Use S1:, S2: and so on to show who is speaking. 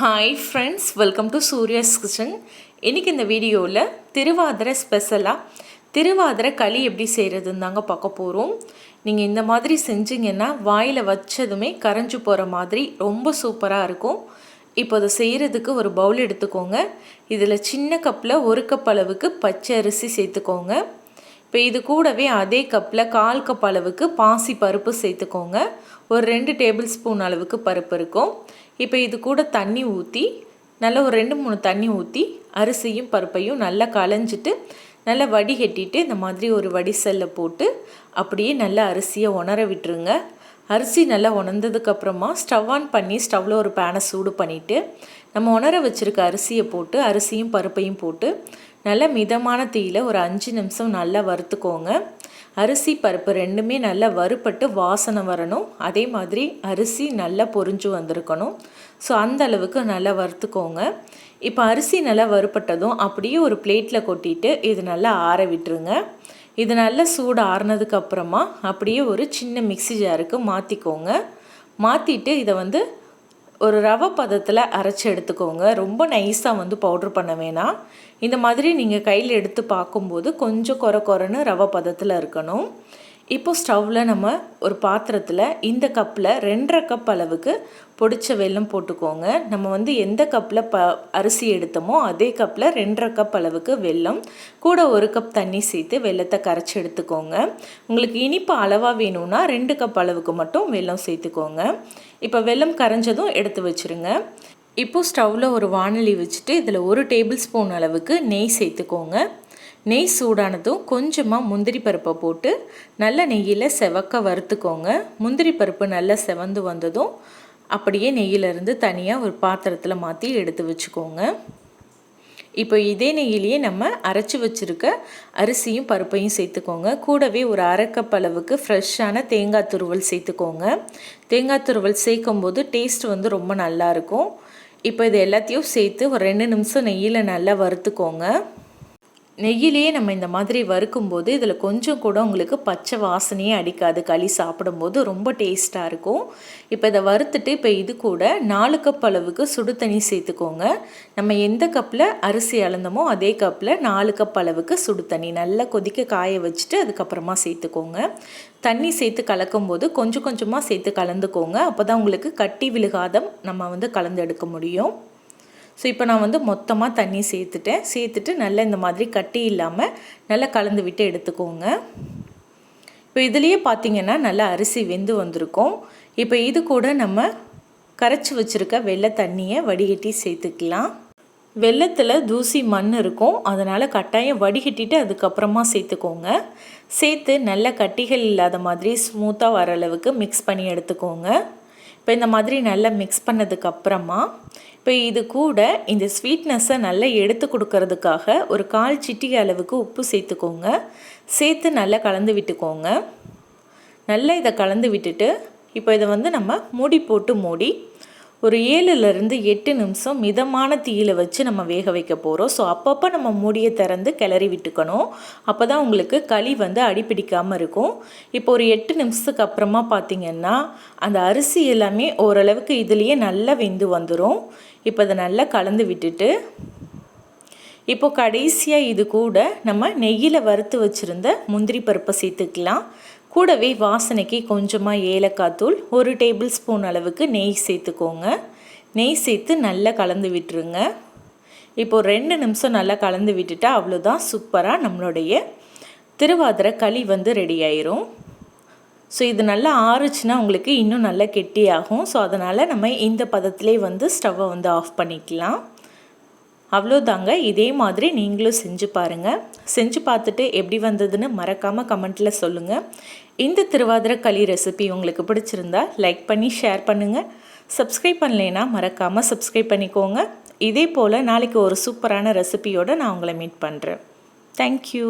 S1: Hi friends welcome to Surya's kitchen இன்றைக்கி இந்த வீடியோவில் திருவாதிரை ஸ்பெஷலாக திருவாதிரை களி எப்படி செய்கிறதுன்னு தாங்க பார்க்க போகிறோம் நீங்கள் இந்த மாதிரி செஞ்சீங்கன்னா வாயில் வச்சதுமே கரைஞ்சு போகிற மாதிரி ரொம்ப சூப்பராக இருக்கும். இப்போ அதை செய்கிறதுக்கு ஒரு பவுல் எடுத்துக்கோங்க. இதில் சின்ன கப்பில் ஒரு கப் அளவுக்கு பச்சை அரிசி சேர்த்துக்கோங்க. இப்போ இது கூடவே அதே கப்பில் கால் கப் அளவுக்கு பாசி பருப்பு சேர்த்துக்கோங்க. ஒரு ரெண்டு டேபிள் ஸ்பூன் அளவுக்கு பருப்பு இருக்கும். இப்போ இது கூட தண்ணி ஊற்றி நல்லா ஒரு ரெண்டு மூணு தண்ணி ஊற்றி அரிசியும் பருப்பையும் நல்லா களைஞ்சிட்டு நல்லா வடிகட்டிட்டு இந்த மாதிரி ஒரு வடிசல்ல போட்டு அப்படியே நல்லா அரிசியை உணர விட்டுருங்க. அரிசி நல்லா உணர்ந்ததுக்கப்புறமா ஸ்டவ் ஆன் பண்ணி ஸ்டவ்வில் ஒரு பேனை சூடு பண்ணிவிட்டு நம்ம உணர வச்சுருக்க அரிசியை போட்டு அரிசியும் பருப்பையும் போட்டு நல்லா மிதமான தீயில் ஒரு அஞ்சு நிமிஷம் நல்லா வறுத்துக்கோங்க. அரிசி பருப்பு ரெண்டுமே நல்லா வறுப்பட்டு வாசனை வரணும். அதே மாதிரி அரிசி நல்லா பொறிஞ்சு வந்திருக்கணும். ஸோ அந்த அளவுக்கு நல்லா வறுத்துக்கோங்க. இப்போ அரிசி நல்லா வறுப்பட்டதும் அப்படியே ஒரு பிளேட்டில் கொட்டிட்டு இது நல்லா ஆற விட்டுருங்க. இது நல்லா சூடு ஆறுனதுக்கப்புறமா அப்படியே ஒரு சின்ன மிக்சி ஜாருக்கு மாற்றிக்கோங்க மாற்றிட்டு இதை வந்து ஒரு ரவை பதத்தில் அரைச்சி எடுத்துக்கோங்க. ரொம்ப நைஸாக வந்து பவுட்ரு பண்ண வேணாம். இந்த மாதிரி நீங்கள் கையில் எடுத்து பார்க்கும்போது கொஞ்சம் குறை குறைன்னு ரவை பதத்தில் இருக்கணும். இப்போ ஸ்டவ்வில் நம்ம ஒரு பாத்திரத்தில் இந்த கப்பில் ரெண்டரை கப் அளவுக்கு பொடிச்ச வெல்லம் போட்டுக்கோங்க. நம்ம வந்து எந்த கப்பில் ப அரிசி எடுத்தோமோ அதே கப்பில் ரெண்டரை கப் அளவுக்கு வெல்லம் கூட ஒரு கப் தண்ணி சேர்த்து வெள்ளத்தை கரைச்சி எடுத்துக்கோங்க. உங்களுக்கு இனிப்பு அளவாக வேணும்னா ரெண்டு கப் அளவுக்கு மட்டும் வெல்லம் சேர்த்துக்கோங்க. இப்போ வெல்லம் கரைஞ்சதும் எடுத்து வச்சுருங்க. இப்போது ஸ்டவ்வில் ஒரு வானொலி வச்சுட்டு இதில் ஒரு டேபிள் ஸ்பூன் அளவுக்கு நெய் சேர்த்துக்கோங்க. நெய் சூடானதும் கொஞ்சமாக முந்திரி பருப்பை போட்டு நல்ல நெய்யில் செவக்க வறுத்துக்கோங்க. முந்திரி பருப்பு நல்லா செவந்து வந்ததும் அப்படியே நெய்யிலேருந்து தனியாக ஒரு பாத்திரத்தில் மாற்றி எடுத்து வச்சுக்கோங்க. இப்போ இதே நெய்யிலேயே நம்ம அரைச்சி வச்சுருக்க அரிசியும் பருப்பையும் சேர்த்துக்கோங்க. கூடவே ஒரு அரைக்கப் அளவுக்கு ஃப்ரெஷ்ஷான தேங்காய் துருவல் சேர்த்துக்கோங்க. தேங்காய் துருவல் சேர்க்கும் போது டேஸ்ட் வந்து ரொம்ப நல்லாயிருக்கும் இப்போ இது எல்லாத்தையும் சேர்த்து ஒரு ரெண்டு நிமிஷம் நெய்யில் நல்லா வறுத்துக்கோங்க. நெய்யிலேயே நம்ம இந்த மாதிரி வறுக்கும்போது இதில் கொஞ்சம் கூட உங்களுக்கு பச்சை வாசனையே அடிக்காது. களி சாப்பிடும்போது ரொம்ப டேஸ்ட்டாக இருக்கும். இப்போ இதை வறுத்துட்டு இப்போ இது கூட நாலு கப் அளவுக்கு சுடு தண்ணி சேர்த்துக்கோங்க. நம்ம எந்த கப்பில் அரிசி அளந்தோமோ அதே கப்பில் நாலு கப் அளவுக்கு சுடு தண்ணி நல்லா கொதிக்க காய வச்சுட்டு அதுக்கப்புறமா சேர்த்துக்கோங்க. தண்ணி சேர்த்து கலக்கும்போது கொஞ்சம் கொஞ்சமாக சேர்த்து கலந்துக்கோங்க. அப்போ தான் உங்களுக்கு கட்டி விழுகாதம் நம்ம வந்து கலந்து எடுக்க முடியும். ஸோ இப்போ நான் வந்து மொத்தமாக தண்ணி சேர்த்துட்டேன். சேர்த்துட்டு நல்லா இந்த மாதிரி கட்டி இல்லாமல் நல்லா கலந்து விட்டு எடுத்துக்கோங்க. இப்போ இதுலேயே பார்த்திங்கன்னா நல்லா அரிசி வெந்து வந்திருக்கும். இப்போ இது கூட நம்ம கரைச்சி வச்சுருக்க வெள்ளை தண்ணியை வடிகட்டி சேர்த்துக்கலாம். வெள்ளத்தில் தூசி மண் இருக்கும். அதனால் கட்டாயம் வடிகட்டிட்டு அதுக்கப்புறமா சேர்த்துக்கோங்க. சேர்த்து நல்ல கட்டிகள் இல்லாத மாதிரி ஸ்மூத்தாக வர அளவுக்கு மிக்ஸ் பண்ணி எடுத்துக்கோங்க. இப்போ இந்த மாதிரி நல்லா மிக்ஸ் பண்ணதுக்கப்புறமா இப்போ இது கூட இந்த ஸ்வீட்னஸை நல்லா எடுத்து கொடுக்கறதுக்காக ஒரு கால் சிட்டி அளவுக்கு உப்பு சேர்த்துக்கோங்க. சேர்த்து நல்லா கலந்து விட்டுக்கோங்க. நல்லா இதை கலந்து விட்டுட்டு இப்போ இதை வந்து நம்ம மூடி போட்டு மூடி ஒரு ஏழுலேருந்து எட்டு நிமிஷம் மிதமான தீயில் வச்சு நம்ம வேக வைக்க போகிறோம் ஸோ அப்பப்போ நம்ம மூடியை திறந்து கிளறி விட்டுக்கணும். அப்போ தான் உங்களுக்கு களி வந்து அடிப்பிடிக்காமல் இருக்கும். இப்போ ஒரு எட்டு நிமிஷத்துக்கு அப்புறமா பார்த்திங்கன்னா அந்த அரிசி எல்லாமே ஓரளவுக்கு இதுலேயே நல்லா வெந்து வந்துடும் இப்போ அதை நல்லா கலந்து விட்டுட்டு இப்போ கடைசியாக இது கூட நம்ம நெய்யில் வறுத்து வச்சுருந்த முந்திரி பருப்பை சேர்த்துக்கலாம். கூடவே வாசனைக்கு கொஞ்சமாக ஏலக்காய் தூள் ஒரு டேபிள் ஸ்பூன் அளவுக்கு நெய் சேர்த்துக்கோங்க. நெய் சேர்த்து நல்லா கலந்து விட்டுருங்க. இப்போது ரெண்டு நிமிஷம் நல்லா கலந்து விட்டுட்டா அவ்வளோதான் சூப்பராக நம்மளுடைய திருவாதிரை களி வந்து ரெடி ஆயிரும். ஸோ இது நல்லா ஆறுச்சுன்னா உங்களுக்கு இன்னும் நல்லா கெட்டியாகும். ஸோ அதனால் நம்ம இந்த பதத்திலே வந்து ஸ்டவ்வை வந்து ஆஃப் பண்ணிக்கலாம். அவ்வளோதாங்க. இதே மாதிரி நீங்களும் செஞ்சு பாருங்கள் செஞ்சு பார்த்துட்டு எப்படி வந்ததுன்னு மறக்காமல் கமெண்ட்டில் சொல்லுங்கள் இந்த திருவாதிரை களி ரெசிபி உங்களுக்கு பிடிச்சிருந்தா லைக் பண்ணி ஷேர் பண்ணுங்கள் சப்ஸ்கிரைப் பண்ணலைன்னா மறக்காமல் சப்ஸ்கிரைப் பண்ணிக்கோங்க. இதே போல் நாளைக்கு ஒரு சூப்பரான ரெசிபியோடு நான் உங்களை மீட் பண்ணுறேன் தேங்க்யூ